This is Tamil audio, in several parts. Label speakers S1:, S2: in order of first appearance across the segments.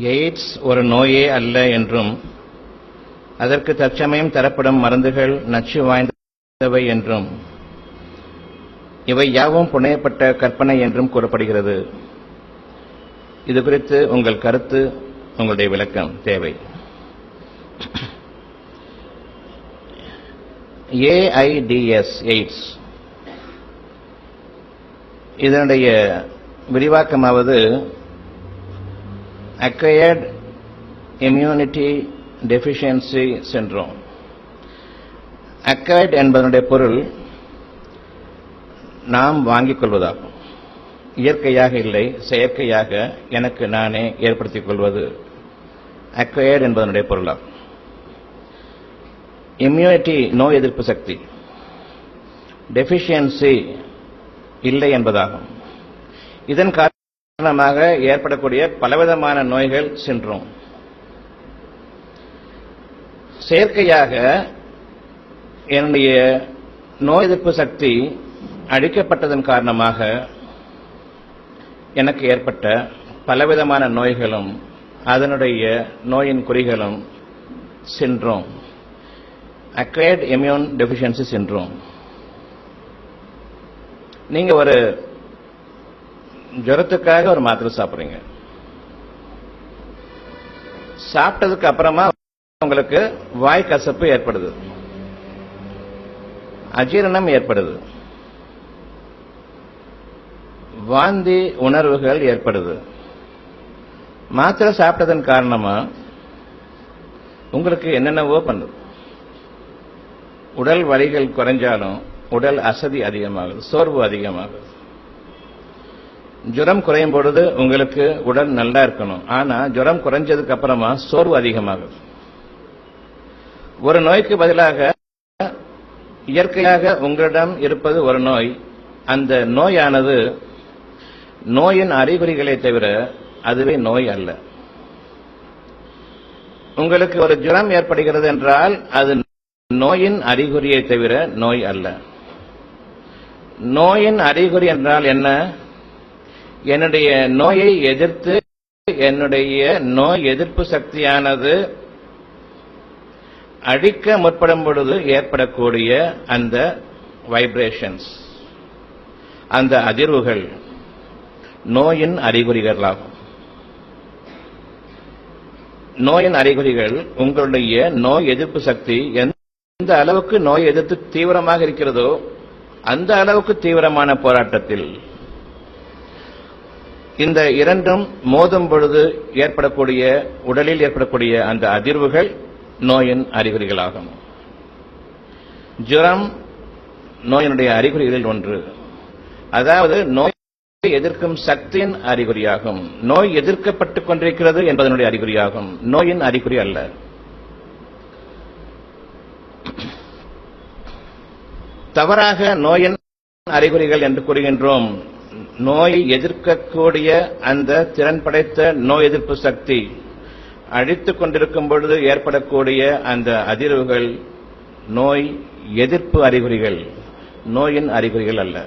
S1: எய்ட்ஸ் ஒரு நோயே அல்ல என்றும் அதற்கு தற்சமயம் தரப்படும் மருந்துகள் நச்சு வாய்ந்தவை என்றும் இவை யாவும் புனையப்பட்ட கற்பனை என்றும் கூறப்படுகிறது. இது குறித்து உங்கள் கருத்து உங்களுடைய விளக்கம் தேவை. A I D S AIDS. இதனுடைய விரிவாக்கமாவது acquired immunity deficiency syndrome. Acquired என்பதனுடைய பொருள் நாம் வாங்கிக் கொள்வதாகும். இயற்கையாக இல்லை செயற்கையாக எனக்கு நானே ஏற்படுத்திக் கொள்வது அக்வயர்ட் என்பதனுடைய பொருளாகும். இம்யூனிட்டி நோய் எதிர்ப்பு சக்தி. டெஃபிஷியன்சி இல்லை என்பதாகும். இதன் காரணமாக ஏற்படக்கூடிய பலவிதமான நோய்கள் சென்றோம் செயற்கையாக என்னுடைய நோய் எதிர்ப்பு சக்தி அழிக்கப்பட்டதன் காரணமாக எனக்கு ஏற்பட்ட பலவிதமான நோய்களும் அதனுடைய நோயின் குறிகளும் சென்றோம் அக்ரேட் இம்யூன் டெஃபிஷியன்சி சென்றோம் நீங்க ஒரு ஜுரத்துக்காக ஒரு மாத்திரை சாப்பிடுறீங்க. சாப்பிட்டதுக்கு அப்புறமா உங்களுக்கு வாய் கசப்பு ஏற்படுது. அஜீரணம் ஏற்படுது. வாந்தி உணர்வுகள் ஏற்படுது. மாத்திரை சாப்பிட்டதன் காரணமா உங்களுக்கு என்னென்னவோ பண்ணுது. உடல் வலிகள் குறைஞ்சாலும் உடல் அசதி அதிகமாகுது சோர்வு அதிகமாகுது. ஜுரம் குறையும் பொழுது உங்களுக்கு உடல் நல்லா இருக்கணும். ஆனா ஜுரம் குறைஞ்சதுக்கு அப்புறமா சோர்வு அதிகமாகும் ஒரு நோய்க்கு பதிலாக இயற்கையாக உங்களிடம் இருப்பது ஒரு நோய். அந்த நோயானது நோயின் அறிகுறிகளை தவிர அதுவே நோய் அல்ல. உங்களுக்கு ஒரு ஜுரம் ஏற்படுகிறது என்றால் அது நோயின் அறிகுறியை தவிர நோய் அல்ல. நோயின் அறிகுறி என்றால் என்ன? என்னுடைய நோயை எதிர்த்து என்னுடைய நோய் எதிர்ப்பு சக்தியானது அழிக்க முற்படும் பொழுது ஏற்படக்கூடிய அந்த வைப்ரேஷன்ஸ் அந்த அதிர்வுகள் நோயின் அறிகுறிகளாகும். நோயின் அறிகுறிகள் உங்களுடைய நோய் எதிர்ப்பு சக்தி எந்த அளவுக்கு நோய் எதிர்த்து தீவிரமாக இருக்கிறதோ அந்த அளவுக்கு தீவிரமான போராட்டத்தில் இந்த இரண்டும் மோதும் பொழுது ஏற்படக்கூடிய உடலில் ஏற்படக்கூடிய அந்த அதிர்வுகள் நோயின் அறிகுறிகளாகும். ஜுரம் நோயினுடைய அறிகுறிகளில் ஒன்று. அதாவது நோய் எதிர்க்கும் சக்தியின் அறிகுறியாகும். நோய் எதிர்க்கப்பட்டுக் கொண்டிருக்கிறது என்பதனுடைய அறிகுறியாகும். நோயின் அறிகுறி அல்ல. தவறாக நோயின் அறிகுறிகள் என்று கூறுகின்றோம். நோய் எதிர்க்கக்கூடிய அந்த திறன் படைத்த நோய் எதிர்ப்பு சக்தி அழித்துக் கொண்டிருக்கும் பொழுது ஏற்படக்கூடிய அந்த அதிர்வுகள் நோய் எதிர்ப்பு அறிகுறிகள் நோயின் அறிகுறிகள் அல்ல.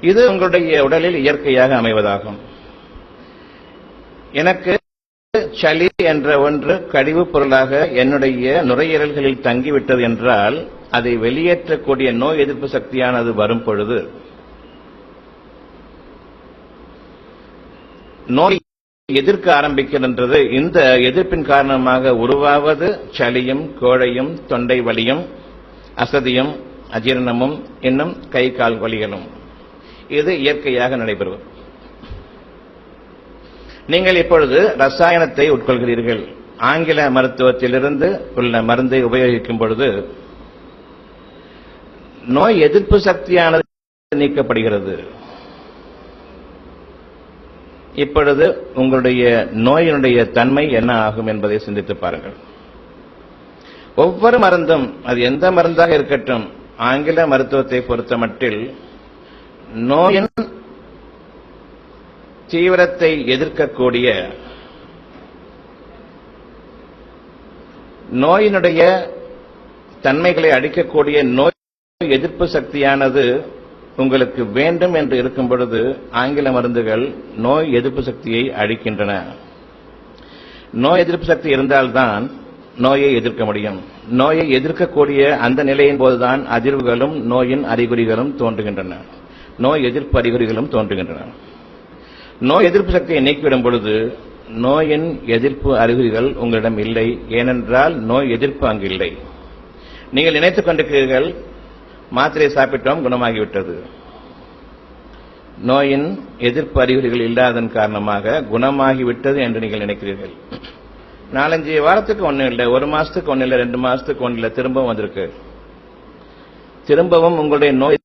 S1: இது உங்களுடைய உடலில் இயற்கையாக அமைவதாகும். எனக்கு சளி என்ற ஒன்று கழிவுப் பொருளாக என்னுடைய நுரையீரல்களில் தங்கிவிட்டது என்றால் அதை வெளியேற்றக்கூடிய நோய் எதிர்ப்பு சக்தியானது வரும் பொழுது நோய் எதிர்க்க ஆரம்பிக்கின்றது. இந்த எதிர்ப்பின் காரணமாக உருவாவது சளியும் கோழையும் தொண்டை வலியும் அசதியும் அஜீரணமும் இன்னும் கை கால் வலிகளும். இது இயற்கையாக நடைபெறும். நீங்கள் இப்பொழுது ரசாயனத்தை உட்கொள்கிறீர்கள். ஆங்கில மருத்துவத்திலிருந்து உள்ள மருந்தை உபயோகிக்கும் பொழுது நோய் எதிர்ப்பு சக்தியானது நீக்கப்படுகிறது. இப்பொழுது உங்களுடைய நோயினுடைய தன்மை என்ன ஆகும் என்பதை சிந்தித்து பாருங்கள். ஒவ்வொரு மருந்தும் அது எந்த மருந்தாக இருக்கட்டும் ஆங்கில மருத்துவத்தை பொறுத்த மட்டில் நோயின் தீவிரத்தை எதிர்க்கக்கூடிய நோயினுடைய தன்மைகளை அடிக்கக்கூடிய நோய் எதிர்ப்பு சக்தியானது உங்களுக்கு வேண்டும் என்று இருக்கும் பொழுது ஆங்கில மருந்துகள் நோய் எதிர்ப்பு சக்தியை அழிக்கின்றன. நோய் எதிர்ப்பு சக்தி இருந்தால்தான் நோயை எதிர்க்க முடியும். நோயை எதிர்க்கக்கூடிய அந்த நிலையின் போதுதான் அதிர்வுகளும் நோயின் அறிகுறிகளும் தோன்றுகின்றன. நோய் எதிர்ப்பு அறிகுறிகளும் தோன்றுகின்றன. நோய் எதிர்ப்பு சக்தியை நீக்கிவிடும் பொழுது நோயின் எதிர்ப்பு அறிகுறிகள் உங்களிடம் இல்லை. ஏனென்றால் நோய் எதிர்ப்பு அங்கு இல்லை. நீங்கள் நினைத்துக் கொண்டிருக்கிறீர்கள் மாத்திரை சாப்பிட்டோம் குணமாகிவிட்டது. நோயின் எதிர்ப்பு அறிகுறிகள் இல்லாதன் காரணமாக குணமாகிவிட்டது என்று நீங்கள் நினைக்கிறீர்கள். நாலஞ்சு வாரத்துக்கு ஒன்றும் இல்லை ஒரு மாசத்துக்கு ஒன்றும் இல்லை ரெண்டு மாசத்துக்கு ஒன்றும் இல்லை திரும்பவும் வந்திருக்கு. திரும்பவும் உங்களுடைய நோய்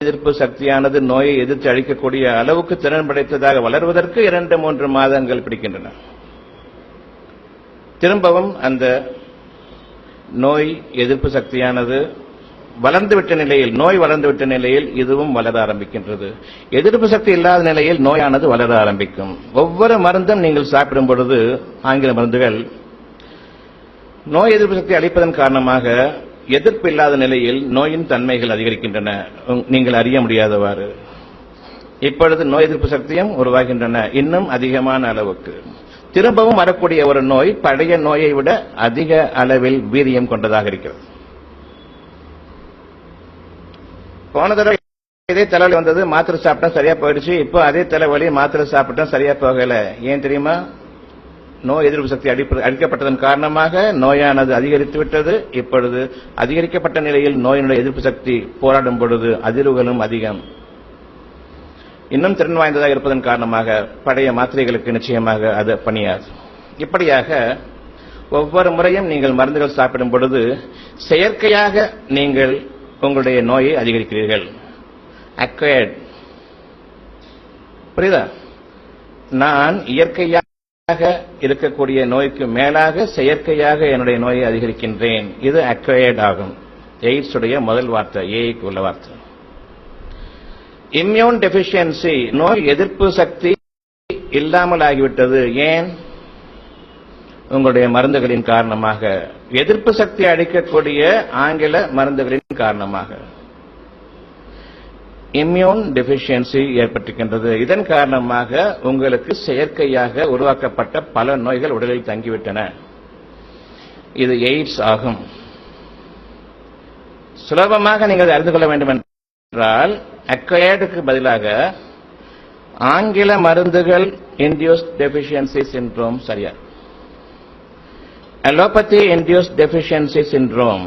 S1: எதிர்ப்பு சக்தியானது நோயை எதிர்த்து அழிக்கக்கூடிய அளவுக்கு திறன் படைத்ததாக வளர்வதற்கு இரண்டு மூன்று மாதங்கள் பிடிக்கின்றன. திரும்பவும் அந்த நோய் எதிர்ப்பு சக்தியானது வளர்ந்துவிட்ட நிலையில் நோய் வளர்ந்துவிட்ட நிலையில் இதுவும் வளர ஆரம்பிக்கின்றது. எதிர்ப்பு சக்தி இல்லாத நிலையில் நோயானது வளர ஆரம்பிக்கும். ஒவ்வொரு மருந்தும் நீங்கள் சாப்பிடும் பொழுது ஆங்கில மருந்துகள் நோய் எதிர்ப்பு சக்தி அளிப்பதன் காரணமாக எதிர்ப்பு இல்லாத நிலையில் நோயின் தன்மைகள் அதிகரிக்கின்றன. உங்- நீங்கள் அறிய முடியாதவாறு. இப்பொழுது நோய் எதிர்ப்பு சக்தியும் உருவாகின்றன. இன்னும் அதிகமான அளவுக்கு. திரும்பவும் வரக்கூடிய ஒரு நோய் பழைய நோயை விட அதிக அளவில் வீரியம் கொண்டதாக இருக்கிறது. போன தடவை இதே தலைவலி வந்தது மாத்திரை சாப்பிட்டா சரியா போயிடுச்சு. இப்போ அதே தலைவலி மாத்திரை சாப்பிட்டா சரியா போகல. ஏன் தெரியுமா? நோய் எதிர்ப்பு சக்தி அடிப்ப- அளிக்கப்பட்டதன் காரணமாக நோயானது அதிகரித்து விட்டது. இப்பொழுது அதிகரிக்கப்பட்ட நிலையில் நோயினுடைய எதிர்ப்பு சக்தி போராடும் பொழுது அதிர்வுகளும் அதிகம். இன்னும் திறன் வாய்ந்ததாக இருப்பதன் காரணமாக பழைய மாத்திரைகளுக்கு நிச்சயமாக அது பணியாது. இப்படியாக ஒவ்வொரு முறையும் நீங்கள் மருந்துகள் சாப்பிடும் பொழுது செயற்கையாக நீங்கள் உங்களுடைய நோயை அதிகரிக்கிறீர்கள். அக்வயர்ட் புரியுதா? நான் இயற்கையாக இருக்கக்கூடிய நோய்க்கு மேலாக செயற்கையாக என்னுடைய நோயை அதிகரிக்கின்றேன். இது அக்வயர்ட் ஆகும். எய்ட்ஸ் உடைய முதல் வார்த்தை ஏஐக்கு உள்ள வார்த்தை. இம்யூன் டெபிஷியன்சி நோய் எதிர்ப்பு சக்தி இல்லாமல் ஆகிவிட்டது ஏன்? உங்களுடைய மருந்துகளின் காரணமாக. எதிர்ப்பு சக்தி அளிக்கக்கூடிய ஆங்கில மருந்துகளின் காரணமாக. இம்யூன் டெபிஷியன்சி ஏற்பட்டிருக்கின்றது. இதன் காரணமாக உங்களுக்கு செயற்கையாக உருவாக்கப்பட்ட பல நோய்கள் உடலில் தங்கிவிட்டன. இது எய்ட்ஸ் ஆகும். சுலபமாக நீங்கள் அறிந்து கொள்ள வேண்டும் என்றால் அக்வயர்டுக்கு பதிலாக ஆங்கில மருந்துகள் இன்டியூஸ் டெபிஷியன்சி சிண்ட்ரோம் சரியா? Allopathy induce deficiency syndrome